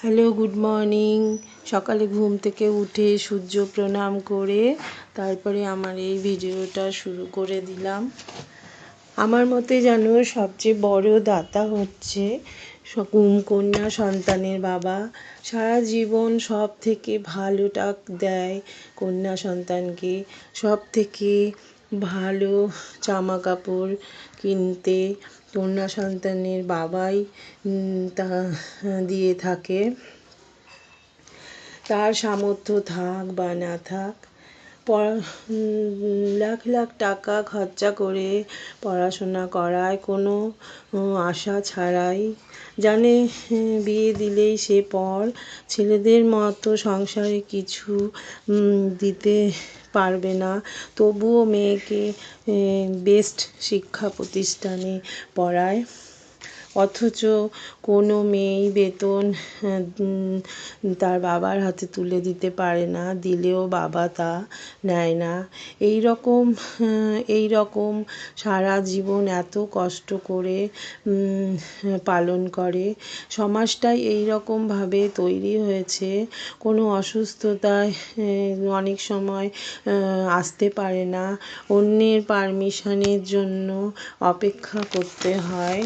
Hello, good morning. সকালে ঘুম থেকে উঠে সূর্য প্রণাম করে তারপরে আমার এই ভিডিওটা শুরু করে দিলাম। আমার মতে যেন সবচেয়ে বড় দাতা হচ্ছে কন্যা সন্তানের বাবা। সারা জীবন সব থেকে ভালোটা দেয় কন্যা সন্তানকে। সব থেকে ভালো জামা কাপড় কিনতে কন্যা সন্তানের বাবাই তা দিয়ে থাকে। তার সামর্থ্য থাক বা না থাক লাখ লাখ টাকা খরচা করে পড়াশোনা করায় কোনো আশা ছাড়াই। জানে, বিয়ে দিলেই সে পর ছেলেদের মতো সংসারে কিছু দিতে পারবে না। তবুও মেয়েকে বেস্ট শিক্ষা প্রতিষ্ঠানে পড়ায়। অথচ কোনো মেয়েই বেতন তার বাবার হাতে তুলে দিতে পারে না, দিলেও বাবা তা নেয় না। এই রকম এই রকম সারা জীবন এত কষ্ট করে পালন করে। সমাজটাই এই রকমভাবে তৈরি হয়েছে। কোনো অসুস্থতায় অনেক সময় আসতে পারে না। অন্যের পারমিশনের জন্য অপেক্ষা করতে হয়।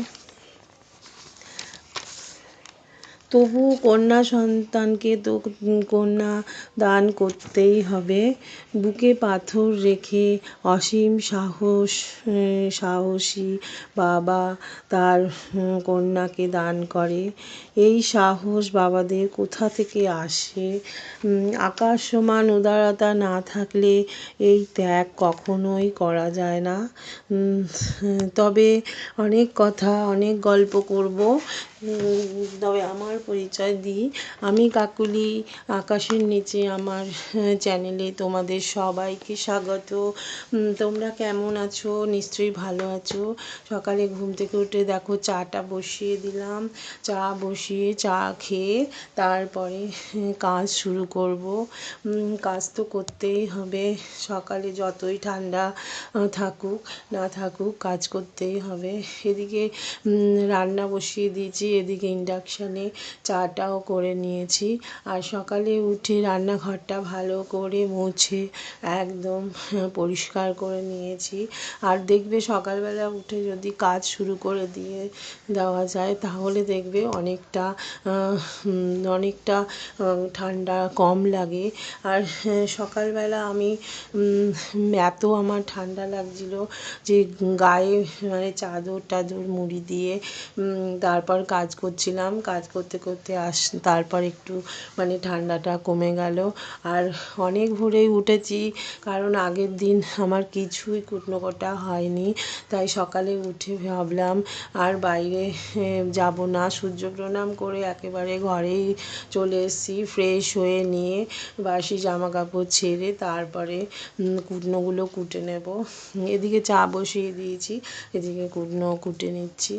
তবু কন্যা সন্তানকে তো কন্যা দান করতেই হবে। বুকে পাথর রেখে অসীম সাহস সাহসী বাবা তার কন্যাকে দান করে। এই সাহস বাবাদের কোথা থেকে আসে? আকাশ সমান উদারতা না থাকলে এই ত্যাগ কখনোই করা যায় না। তবে অনেক কথা, অনেক গল্প করব। তবে আমার পরিচয় দিই। আমি কাকুলি, আকাশের নিচে আমার চ্যানেলে তোমাদের সবাইকে স্বাগত। তোমরা কেমন আছো? নিশ্চয়ই ভালো আছো। সকালে ঘুম থেকে উঠে দেখো চাটা বসিয়ে দিলাম। চা বসিয়ে চা খেয়ে তারপরে কাজ শুরু করব। কাজ তো করতেই হবে। সকালে যতই ঠান্ডা থাকুক, না থাকুক কাজ করতেই হবে। এদিকে রান্না বসিয়ে দিয়েছি। এদিকে ইন্ডাকশানে চাটাও করে নিয়েছি। আর সকালে উঠে রান্নাঘরটা ভালো করে মুছে একদম পরিষ্কার করে নিয়েছি। আর দেখবে সকালবেলা উঠে যদি কাজ শুরু করে দিয়ে দেওয়া যায়, তাহলে দেখবে অনেকটা অনেকটা ঠান্ডা কম লাগে। আর সকালবেলা আমি এত আমার ঠান্ডা লাগছিল যে গায়ে মানে চাদর টাদর মুড়ি দিয়ে তারপর কাজ করছিলাম। কাজ করতে করতে আস, তারপর একটু মানে ঠান্ডাটা কমে গেল। আর অনেক ভোরেই উঠেছি, কারণ আগের দিন আমার কিছুই কুটনো কোটা হয়নি, তাই সকালে উঠে ভাবলাম আর বাইরে যাব না। সূর্য প্রণাম করে একেবারে ঘরেই চলে এসেছি ফ্রেশ হয়ে নিয়ে বাসি জামা কাপড় ছেড়ে তারপরে কুটনোগুলো কুটে নেব। এদিকে চা বসিয়ে দিয়েছি, এদিকে কুটনো কুটে নিচ্ছি।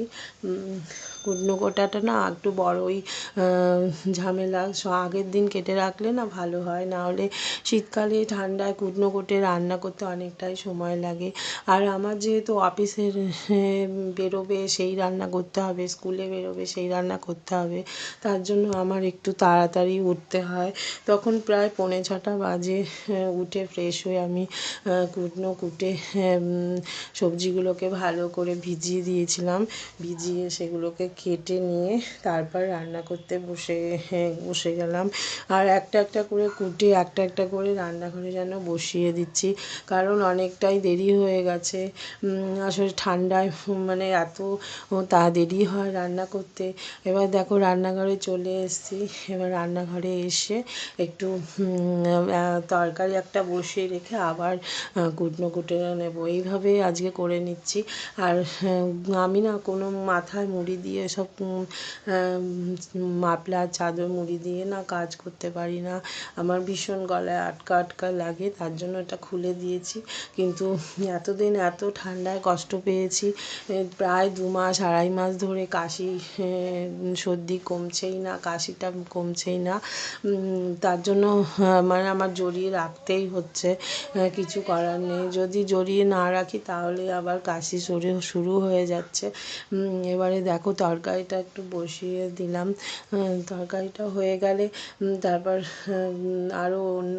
কুটনো কোটাটা না একটু বড়ই ঝামেলা। আগের দিন কেটে রাখলে না ভালো হয়। নাহলে শীতকালে ঠান্ডায় কুটনো কুটে রান্না করতে অনেকটাই সময় লাগে। আর আমার যেহেতু অফিসের বেরোবে, সেই রান্না করতে হবে, স্কুলে বেরোবে, সেই রান্না করতে হবে। তার জন্য আমার একটু তাড়াতাড়ি উঠতে হয়। তখন প্রায় পৌনে ছটা বাজে, উঠে ফ্রেশ হয়ে আমি কুটনো কুটে সবজিগুলোকে ভালো করে ভিজিয়ে দিয়েছিলাম। ভিজিয়ে সেগুলোকে কেটে নিয়ে তারপর রান্না করতে বসে বসে গেলাম। আর একটা একটা করে কুটে, একটা একটা করে রান্নাঘরে যেন বসিয়ে দিচ্ছি। কারণ অনেকটাই দেরি হয়ে গেছে। আসলে ঠান্ডায় মানে এত তা দেরি হয় রান্না করতে। এবার দেখো রান্নাঘরে চলে এসেছি। এবার রান্নাঘরে এসে একটু তরকারি একটা বসিয়ে রেখে আবার কুটনো কুটে নেব। এইভাবে আজকে করে নিচ্ছি। আর আমি না কোনো মাথায় মুড়ি দিয়ে সব মাফলার চাদর, মুড়ি দিয়ে না কাজ করতে পারি না। আমার ভীষণ গলায় আটকা আটকা লাগে, তার জন্য এটা খুলে দিয়েছি। কিন্তু এতদিন এত ঠান্ডায় কষ্ট পেয়েছি প্রায় দু মাস, আড়াই মাস ধরে কাশি সর্দি কমছেই না, কাশিটা কমছেই না। তার জন্য মানে আমার জড়িয়ে রাখতেই হচ্ছে কিছু করার নেই। যদি জড়িয়ে না রাখি, তাহলে আবার কাশি শুরু শুরু হয়ে যাচ্ছে। এবারে দেখো তর তরকারিটা একটু বসিয়ে দিলাম। তরকারিটা হয়ে গেলে তারপর আরও অন্য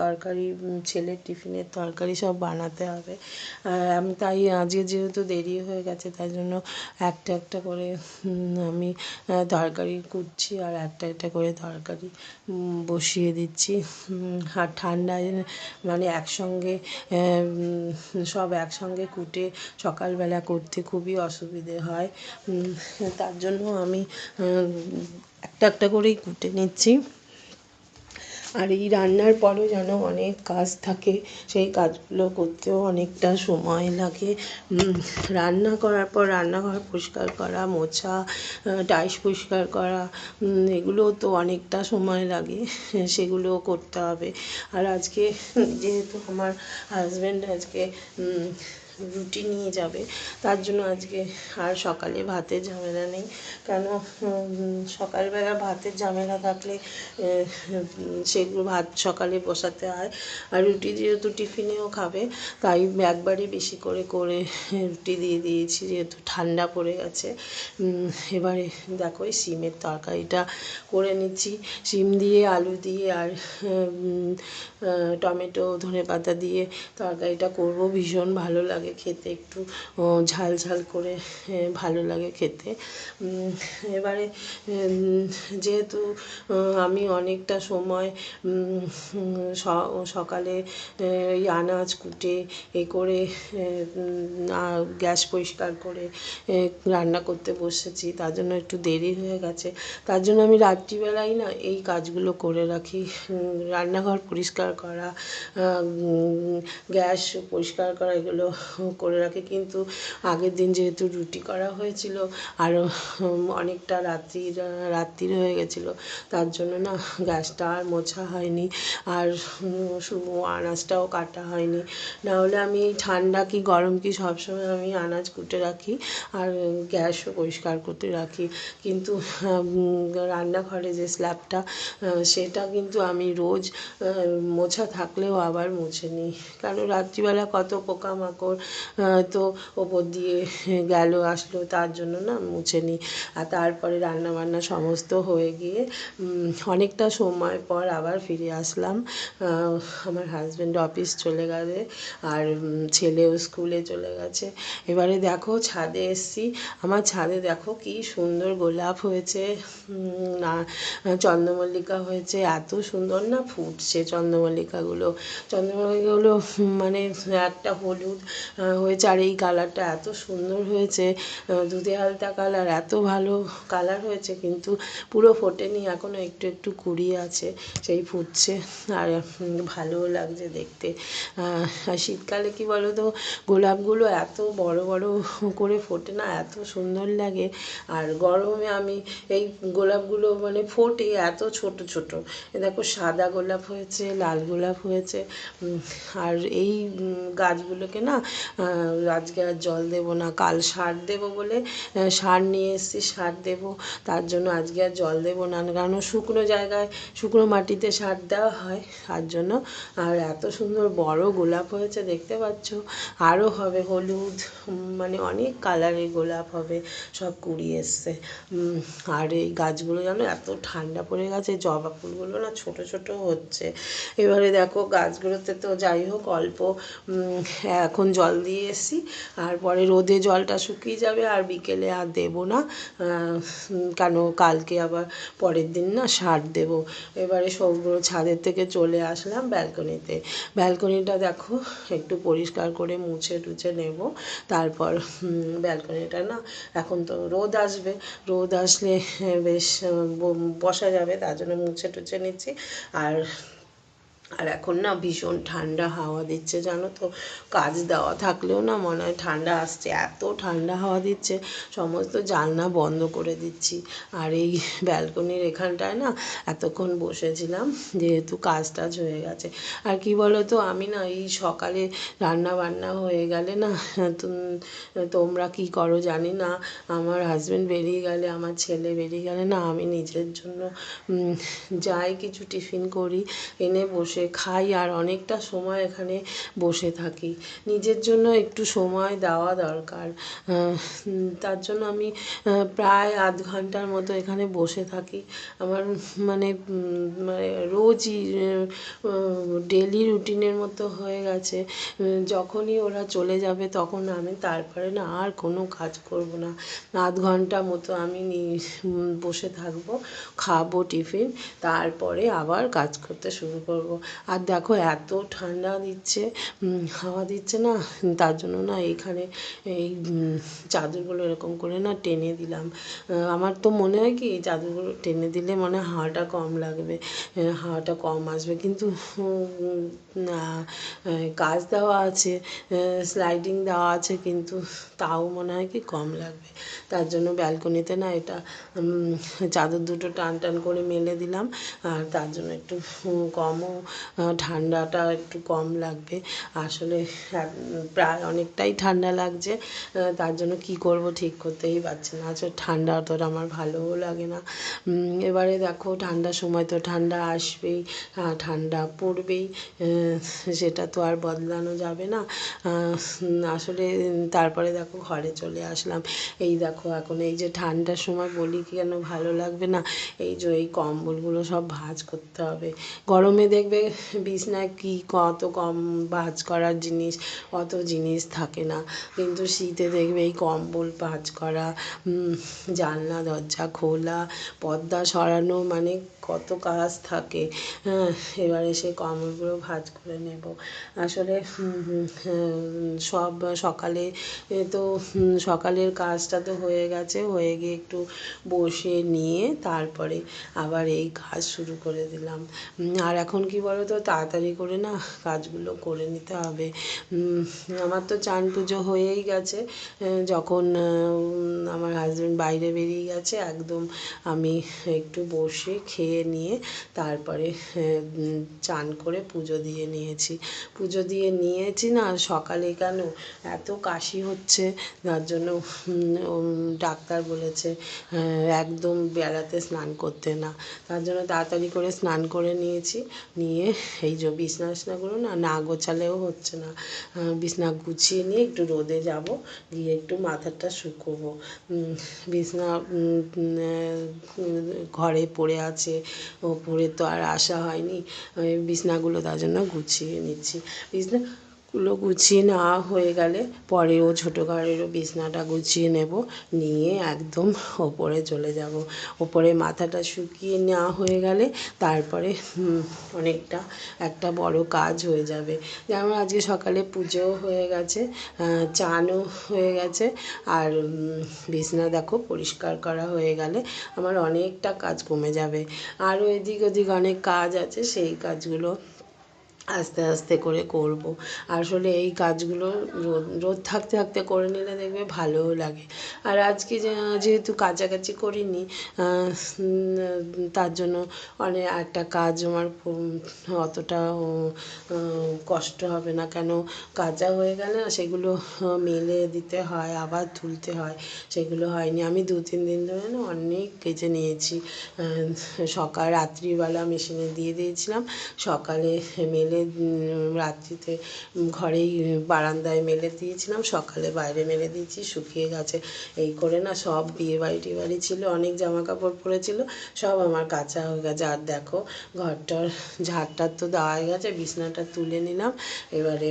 তরকারি ছেলের টিফিনের তরকারি সব বানাতে হবে। আমি তাই, আজকে যেহেতু দেরি হয়ে গেছে, তাই জন্য একটা একটা করে আমি তরকারি কুটছি আর একটা একটা করে তরকারি বসিয়ে দিচ্ছি। আর ঠান্ডায় মানে একসঙ্গে সব একসঙ্গে কুটে সকালবেলা করতে খুবই অসুবিধে হয়। তার জন্য আমি একটা একটা করেই কুটে নিচ্ছি। আর এই রান্নার পরেও যেন অনেক কাজ থাকে, সেই কাজগুলো করতেও অনেকটা সময় লাগে। রান্না করার পর রান্নাঘর পরিষ্কার করা, মোছা টাইস পরিষ্কার করা এগুলোও তো অনেকটা সময় লাগে, সেগুলোও করতে হবে। আর আজকে, যেহেতু আমার হাজব্যান্ড আজকে রুটি নিয়ে যাবে। তার জন্য আজকে আর সকালে ভাতের ঝামেলা নেই। কেন? সকালবেলা ভাতের ঝামেলা থাকলে সেগুলো ভাত সকালে বসাতে হয়। আর রুটি যেহেতু টিফিনেও খাবে, তাই একবারে বেশি করে করে রুটি দিয়ে দিয়েছি, যেহেতু ঠান্ডা পড়ে গেছে। এবারে দেখো সিমের তরকারিটা করে নিচ্ছি। সিম দিয়ে, আলু দিয়ে আর টমেটো ধনে পাতা দিয়ে তরকারিটা করব। ভীষণ ভালো লাগে। খেতে, একটু ঝাল ঝাল করে ভালো লাগে খেতে। এবারে যেহেতু আমি অনেকটা সময় সকালে ওই আনাজ কুটে, এ করে গ্যাস পরিষ্কার করে রান্না করতে বসেছি, তার জন্য একটু দেরি হয়ে গেছে। তার জন্য আমি রাত্রিবেলাই না এই কাজগুলো করে রাখি। রান্নাঘর পরিষ্কার করা গ্যাস পরিষ্কার করা, এগুলো করে রাখি। কিন্তু আগের দিন যেহেতু রুটি করা হয়েছিল আরও অনেকটা রাত্রি রাত্রির হয়ে গেছিল, তার জন্য না গ্যাসটা আর মোছা হয়নি, আর আনাজটাও কাটা হয়নি। নাহলে আমি ঠান্ডা কি গরম কি সবসময় আমি আনাজ কুটে রাখি, আর গ্যাসও পরিষ্কার করতে রাখি। কিন্তু রান্নাঘরে যে স্ল্যাবটা সেটা কিন্তু আমি রোজ মোছা থাকলেও আবার মুছে নিই। কারণ রাত্রিবেলা কত পোকামাকড় তো ওপর দিয়ে গেল, আসলো, তার জন্য না মুছে নিই আর তারপরে রান্নাবান্না সমস্ত হয়ে গিয়ে অনেকটা সময় পর আবার ফিরে আসলাম। আমার হাজব্যান্ড অফিস চলে গেছে আর ছেলেও স্কুলে চলে গেছে। এবারে দেখো ছাদে এসছি। আমার ছাদে দেখো কি সুন্দর গোলাপ হয়েছে না, চন্দ্রমল্লিকা হয়েছে, এত সুন্দর না ফুটছে চন্দ্রমল্লিকাগুলো। চন্দ্রমল্লিকাগুলো মানে একটা হলুদ হয়েছে। আর এই কালারটা এত সুন্দর হয়েছে। দুধে আলতা কালার এত ভালো কালার হয়েছে, কিন্তু পুরো ফোটেনি এখনও একটু একটু কুড়ি আছে, সেই ফুটছে। আর ভালোও লাগছে দেখতে। আর শীতকালে কি বলো তো গোলাপগুলো এত বড় বড় করে ফোটে না, এত সুন্দর লাগে। আর গরমে আমি এই গোলাপগুলো মানে ফোটে এত ছোট ছোট। দেখো, সাদা গোলাপ হয়েছে, লাল গোলাপ হয়েছে আর এই গাছগুলোকে না আজকে আর জল দেবো না, কাল সার দেবো বলে সার নিয়ে এসেছি, সার দেবো। তার জন্য আজকে আর জল দেবো না, কারণ শুকনো জায়গায়, শুকনো মাটিতে সার দেওয়া হয়, তার জন্য। আর এত সুন্দর বড় গোলাপ হয়েছে, দেখতে পাচ্ছ? আরও হবে হলুদ মানে অনেক কালারের গোলাপ হবে, সব কুড়ি এসছে। আর এই গাছগুলো যেন এত ঠান্ডা পড়ে গেছে, জবা ফুলগুলো না ছোট ছোট হচ্ছে। এবারে দেখো গাছগুলোতে তো যাই হোক, অল্প এখন জল দিয়ে এসছি। আর পরে রোদে জলটা শুকিয়ে যাবে আর বিকেলে আর দেবো না। কেন কালকে আবার পরের দিন না সার দেবো। এবারে সবগুলো ছাদের থেকে চলে আসলাম ব্যালকনিতে। ব্যালকনিটা দেখো, একটু পরিষ্কার করে মুছে টুছে নেব। তারপর ব্যালকনিটা না, এখন তো রোদ আসবে। রোদ আসলে বেশ বসা যাবে, তার জন্য মুছে টুছে নিচ্ছি। আর আর এখন না ভীষণ ঠান্ডা হাওয়া দিচ্ছে, জানো তো। কাজ দেওয়া থাকলেও না মনে হয় ঠান্ডা আসছে, এত ঠান্ডা হাওয়া দিচ্ছে, সমস্ত জানলা বন্ধ করে দিচ্ছি। আর এই ব্যালকনির এখানটায় না এতক্ষণ বসেছিলাম, যেহেতু কাজ টাজ হয়ে গেছে। আর কি বলো তো আমি না এই সকালে রান্না বান্না হয়ে গেলে না তোমরা কি করো জানি না, আমার হাজব্যান্ড বেরিয়ে গেলে, আমার ছেলে বেরিয়ে গেলে না আমি নিজের জন্য যাই কিছু টিফিন করি, এনে বসে খাই আর অনেকটা সময় এখানে বসে থাকি। নিজের জন্য একটু সময় দেওয়া দরকার। তার জন্য আমি প্রায় আধ ঘণ্টার মতো এখানে বসে থাকি। আমার মানে মানে রোজই ডেলি রুটিনের মতো হয়ে গেছে। যখনই ওরা চলে যাবে তখন আমি তারপরে না আর কোনো কাজ করব না। আধ ঘণ্টা মতো আমি বসে থাকব, খাব টিফিন, তারপরে আবার কাজ করতে শুরু করব। আর দেখো, এত ঠান্ডা দিচ্ছে হাওয়া দিচ্ছে না, তার জন্য না এখানে এই চাদরগুলো এরকম করে না টেনে দিলাম। আমার তো মনে হয় কি চাদরগুলো টেনে দিলে মনে হাওয়াটা কম লাগবে হাওয়াটা কম আসবে। কিন্তু কাচ দেওয়া আছে স্লাইডিং দেওয়া আছে, কিন্তু তাও মনে হয় কি কম লাগবে। তার জন্য ব্যালকনিতে না এটা চাদর দুটো টান টান করে মেলে দিলাম, আর তার জন্য একটু কমও ঠান্ডাটা একটু কম লাগবে। আসলে প্রায় অনেকটাই ঠান্ডা লাগছে। তার জন্য কি করব ঠিক করতেই পারছি না। আচ্ছা ঠান্ডা অতটা আমার ভালোও লাগে না। এবারে দেখো, ঠান্ডার সময় তো ঠান্ডা আসবেই ঠান্ডা পড়বেই সেটা তো আর বদলানো যাবে না। আসলে, তারপরে দেখো, ঘরে চলে আসলাম। এই দেখো, এখন এই যে ঠান্ডার সময় বলি কি কেন ভালো লাগবে না? এই যে এই কম্বলগুলো সব ভাঁজ করতে হবে। গরমে দেখবে বিছনায় কি কত কম ভাঁজ করার জিনিস, অত জিনিস থাকে না। কিন্তু শীতে দেখবে এই কম্বল, ভাঁজ করা জানলা, দরজা খোলা, পর্দা সরানো মানে কত কাজ থাকে। হ্যাঁ এবারে সেই কম্বলগুলো ভাঁজ করে নেব। আসলে সব সকালে তো সকালের কাজটা তো হয়ে গেছে। হয়ে গিয়ে একটু বসে নিয়ে তারপরে আবার এই কাজ শুরু করে দিলাম। আর এখন কি বলো? তো, তাড়াতাড়ি করে না কাজগুলো করে নিতে হবে। আমার তো চান পুজো হয়েই গেছে। যখন আমার হাজব্যান্ড বাইরে বেরিয়ে গেছে, একদম আমি একটু বসে খেয়ে নিয়ে তারপরে চান করে পুজো দিয়ে নিয়েছি। পুজো দিয়ে নিয়েছি না, সকালে কেন? এত কাশি হচ্ছে, যার জন্য ডাক্তার বলেছে একদম বেড়াতে স্নান করতে না। তার জন্য তাড়াতাড়ি করে স্নান করে নিয়েছি, নিয়ে এই যে বিছনা বিছনাগুলো না না গোছালেও হচ্ছে না। বিছনা গুছিয়ে নিয়ে একটু রোদে যাব, গিয়ে একটু মাথাটা শুকোবো। বিছনা ঘরে পড়ে আছে, ওপরে তো আর আসা হয়নি। বিছনাগুলো তার জন্য গুছিয়ে নিচ্ছি। বিছনা গুলো গুছিয়ে নেওয়া হয়ে গেলে পরে ও ছোটো ঘরেরও বিছনাটা গুছিয়ে নেব, নিয়ে একদম ওপরে চলে যাব। ওপরে মাথাটা শুকিয়ে নেওয়া হয়ে গেলে তারপরে অনেকটা একটা বড় কাজ হয়ে যাবে। যেমন আজকে সকালে পুজোও হয়ে গেছে চানও হয়ে গেছে, আর বিছনা দেখো পরিষ্কার করা হয়ে গেলে আমার অনেকটা কাজ কমে যাবে। আরও এদিক ওদিক অনেক কাজ আছে, সেই কাজগুলো আস্তে আস্তে করে করব। আসলে এই কাজগুলো রোদ রোদ থাকতে থাকতে করে নিলে দেখবে ভালোও লাগে। আর আজকে যেহেতু কাছাকাছি করিনি তার জন্য অনেক একটা কাজ আমার অতটা কষ্ট হবে না। কেন কাচা হয়ে গেলে সেগুলো মেলে দিতে হয়, আবার তুলতে হয়। সেগুলো হয়নি। আমি দু, তিন দিন ধরে না অনেক কেচে নিয়েছি। সকাল, রাত্রিবেলা মেশিনে দিয়ে দিয়েছিলাম। সকালে মেলে মেলে রাত্রিতে ঘরেই বারান্দায় মেলে দিয়েছিলাম। সকালে বাইরে মেলে দিয়েছি, শুকিয়ে গেছে। এই করে না সব বিয়ে বিয়েবাড়ি টিয়েবাড়ি ছিল, অনেক জামা কাপড় পরেছিল, সব আমার কাচা হয়ে গেছে। আর দেখো, ঘরটার ঝাড়টার তো দেওয়া গেছে, বিছনাটা তুলে নিলাম। এবারে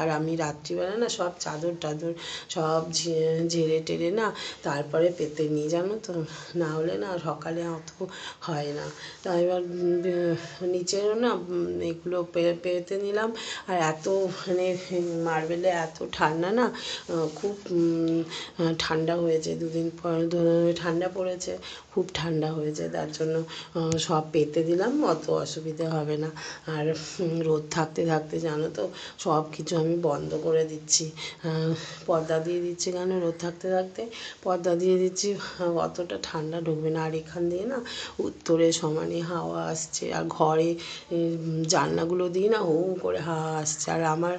আর আমি রাত্রিবেলা না সব চাদর টাদর সব ঝেড়ে টেড়ে না তারপরে পেতে নিই, জানো তো? না হলে না সকালে অত হয় না। তা এবার নিচেরও না এগুলো পেতে নিলাম। আর এত মানে মার্বেলে এত ঠান্ডা না খুব ঠান্ডা হয়েছে দুদিন পর ঠান্ডা পড়েছে। খুব ঠান্ডা হয়ে যায় তার জন্য সব পেতে দিলাম, অত অসুবিধে হবে না। আর রোদ থাকতে থাকতে জানো তো সব কিছু আমি বন্ধ করে দিচ্ছি। পর্দা দিয়ে দিচ্ছি কেন রোদ থাকতে থাকতে? পর্দা দিয়ে দিচ্ছি অতটা ঠান্ডা ঢুকবে না। আর এখান দিয়ে না, উত্তরে সমানে হাওয়া আসছে, আর ঘরে জানলাগুলো দিয়ে না হু করে হাওয়া আসছে। আর আমার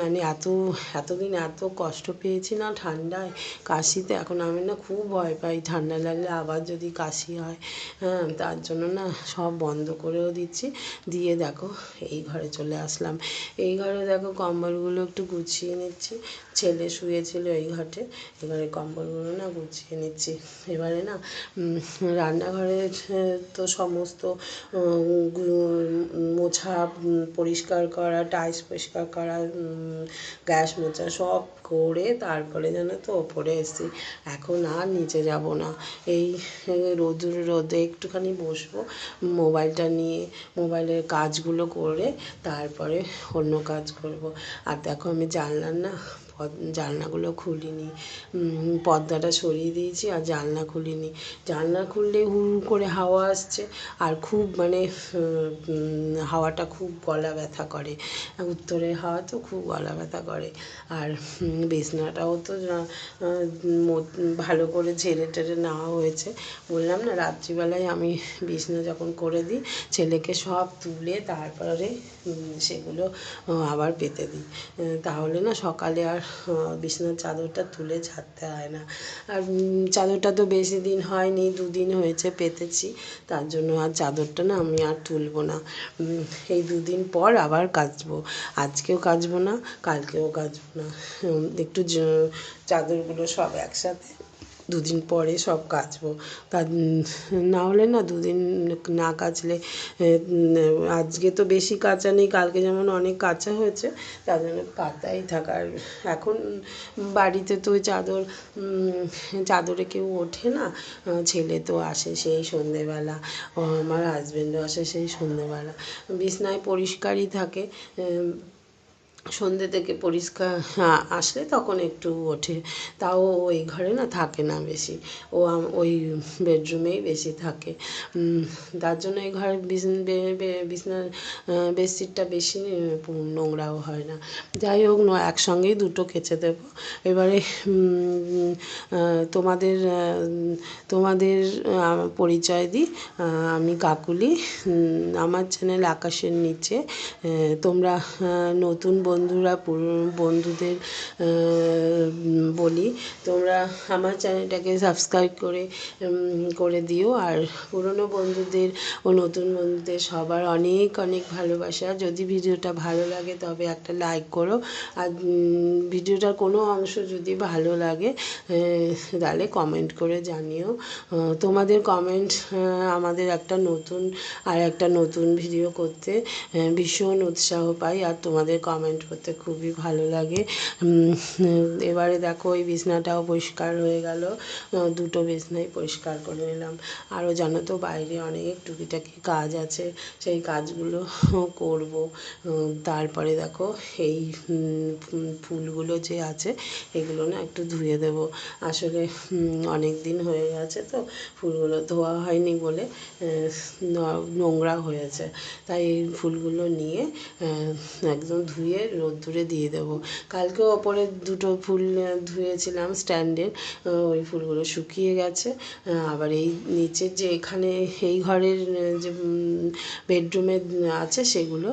মানে এত, এতদিন এত কষ্ট পেয়েছি না ঠান্ডায়, কাশিতে, এখন আমি না খুব ভয় পাই। ঠান্ডা লাগলে আবার যদি কাশি হয় হ্যাঁ তার জন্য না সব বন্ধ করেও দিচ্ছি। দিয়ে দেখো, এই ঘরে চলে আসলাম। এই ঘরে দেখো কম্বলগুলো একটু গুছিয়ে নিচ্ছি। ছেলে শুয়েছিল এই ঘাটে। এবারে কম্বলগুলো না গুছিয়ে নিচ্ছি। এবারে না রান্নাঘরে তো সমস্ত মোছা পরিষ্কার করা, টাইলস পরিষ্কার করা গ্যাস মোছা সব করে তারপরে জানো তো ওপরে এসেছি। এখন আর নিচে যাব না। এই রোদ, রোদে একটুখানি বসবো। মোবাইলটা নিয়ে, মোবাইলের কাজগুলো করে তারপরে অন্য কাজ করব। আর দেখো আমি জানলাম না জানলাগুলো খুলিনি। পর্দাটা সরিয়ে দিয়েছি আর জানলা খুলিনি। জানলা খুললে হু করে হাওয়া আসছে আর খুব মানে হাওয়াটা খুব গলা ব্যথা করে। উত্তরের হাওয়া তো খুব গলা ব্যথা করে। আর বিছনাটাও তো ভালো করে ঝেড়ে টেড়ে নেওয়া হয়েছে। বললাম না, রাত্রিবেলায় আমি বিছনা যখন করে দিই, ছেলেকে সব তুলে তারপরে সেগুলো আবার পেতে দিই। তাহলে না সকালে আর বিছানার চাদরটা তুলে ছাড়তে হয় না। আর চাদরটা তো বেশি দিন হয়নি, দুদিন হয়েছে পেতেছি। তার জন্য আর চাদরটা না আমি আর তুলবো না। এই দুদিন পর আবার কাচবো। আজকেও কাচবো না, কালকেও কাচবো না। একটু চাদরগুলো সব একসাথে দুদিন পরে সব কাচবো। তা না হলে না দুদিন না কাচলে আজকে তো বেশি কাচা নেই, কালকে যেমন অনেক কাচা হয়েছে, তার জন্য পাতাই থাকার এখন বাড়িতে তো চাদর চাদরে কেউ ওঠে না ছেলে তো আসে সেই সন্ধেবেলা আমার হাজব্যান্ডও আসে সেই সন্ধেবেলা। বিছনায় পরিষ্কারই থাকে সন্ধ্যে থেকে পরিষ্কার আসলে তখন একটু ওঠে। তাও ওই ঘরে না থাকে না বেশি। ও ওই বেডরুমেই বেশি থাকে। তার জন্য এই ঘরের বিছনার বেডশিটটা বেশি নোংরাও হয় না। যাই হোক একসঙ্গেই দুটো কেচে দেব। এবারে তোমাদের তোমাদের পরিচয় দিই। আমি কাকুলি। আমার চ্যানেল আকাশের নিচে। তোমরা নতুন বন্ধুরা বন্ধুদের বলি, তোমরা আমার চ্যানেলটাকে সাবস্ক্রাইব করে করে দিও। আর পুরনো বন্ধুদের ও নতুন বন্ধুদের সবার অনেক অনেক ভালোবাসা। যদি ভিডিওটা ভালো লাগে, তবে একটা লাইক করো। আর ভিডিওটার কোনো অংশ যদি ভালো লাগে তাহলে কমেন্ট করে জানিও। তোমাদের কমেন্ট আমাদের একটা নতুন, আর একটা নতুন ভিডিও করতে ভীষণ উৎসাহ পাই। আর তোমাদের কমেন্ট করতে খুবই ভালো লাগে। এবারে দেখো ওই বিছনাটাও পরিষ্কার হয়ে গেল। দুটো বিছনাই পরিষ্কার করে নিলাম। আরও জানো তো বাইরে অনেক টুকিটাকি কাজ আছে, সেই কাজগুলো করব। তারপরে দেখো এই ফুলগুলো যে আছে এগুলো না একটু ধুয়ে দেব। আসলে অনেক দিন হয়ে গেছে তো ফুলগুলো ধোয়া হয়নি বলে নোংরা হয়েছে। তাই এই ফুলগুলো নিয়ে একদম ধুয়ে রোদ্দুরে দিয়ে দেবো। কালকেও ওপরে দুটো ফুল ধুয়েছিলাম স্ট্যান্ডের ওই ফুলগুলো শুকিয়ে গেছে। আবার এই নিচের যে এখানে, এই ঘরের যে বেডরুমে আছে সেগুলো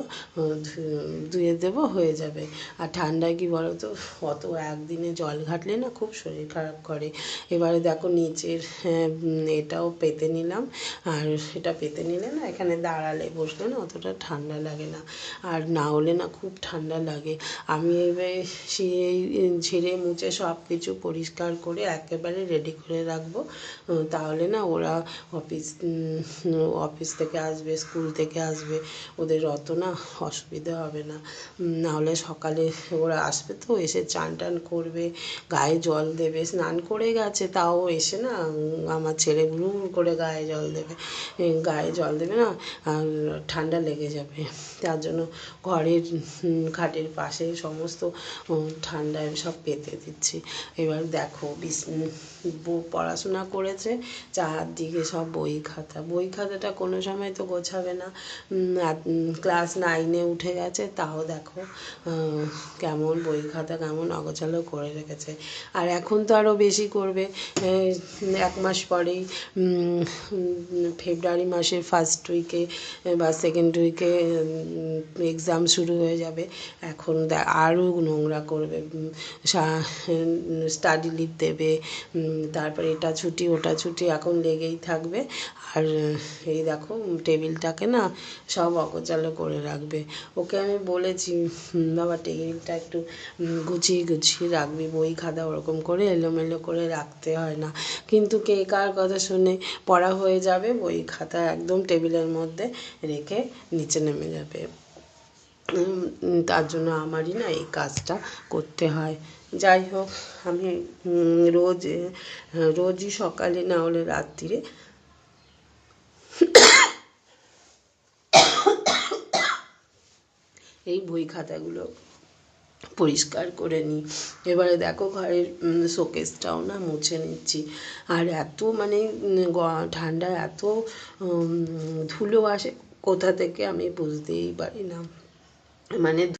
ধুয়ে দেবো, হয়ে যাবে। আর ঠান্ডায় কি বলো তো অত একদিনে জল ঘাটলে না খুব শরীর খারাপ করে। এবারে দেখো নিচের এটাও পেতে নিলাম। আর এটা পেতে নিলে না এখানে দাঁড়ালে বসলে না অতটা ঠান্ডা লাগে না। আর না হলে না খুব ঠান্ডা লাগে। আমি এবারে সেই, ঝেড়ে মুছে সব কিছু পরিষ্কার করে একেবারে রেডি করে রাখব। তাহলে না ওরা অফিস অফিস থেকে আসবে স্কুল থেকে আসবে। ওদের অত না অসুবিধা হবে না। নাহলে সকালে ওরা আসবে তো, এসে চান টান করবে, গায়ে জল দেবে, স্নান করে গেছে। তাও এসে না আমার ছেলে হুড় করে গায়ে জল দেবে। গায়ে জল দেবে না, আর ঠান্ডা লেগে যাবে। তার জন্য ঘরের খাটের পাশে সমস্ত ঠান্ডায় সব পেতে দিচ্ছি। এবার দেখো, বিস পড়াশোনা করেছে, চারদিকে সব বই খাতা। বই খাতাটা কোনো সময় তো গোছাবে না। ক্লাস নাইনে উঠে গেছে, তাও দেখো কেমন বই খাতা, কেমন অগোছালো করে রেখেছে। আর এখন তো আরও বেশি করবে। এক মাস পরেই ফেব্রুয়ারি মাসের ফার্স্ট উইকে বা সেকেন্ড উইকে এক্সাম শুরু হয়ে যাবে। এখন আরও নোংরা করবে স্টাডি লিভ দেবে তারপরে এটা ছুটি ওটা ছুটি এখন লেগেই থাকবে। আর এই দেখো টেবিলটাকে না সব অগোছালো করে রাখবে। ওকে আমি বলেছি "হুম, বাবা টেবিলটা একটু গুছিয়ে গুছিয়ে রাখবি বই খাতা ওরকম করে এলোমেলো করে রাখতে হয় না। কিন্তু কে কার কথা শুনে পড়া হয়ে যাবে বই খাতা একদম টেবিলের মধ্যে রেখে নিচে নেমে যাবে। তার জন্য আমারই না এই কাজটা করতে হয়। যাই হোক, আমি রোজ রোজই সকালে না হলে রাত্রিরে এই বই খাতাগুলো পরিষ্কার করে নিই। এবারে দেখো ঘরের শোকেসটাও না মুছে নিচ্ছি। আর এত মানে ঠান্ডায় এত ধুলো আসে, কোথা থেকে আমি বুঝতেই পারি না। মানে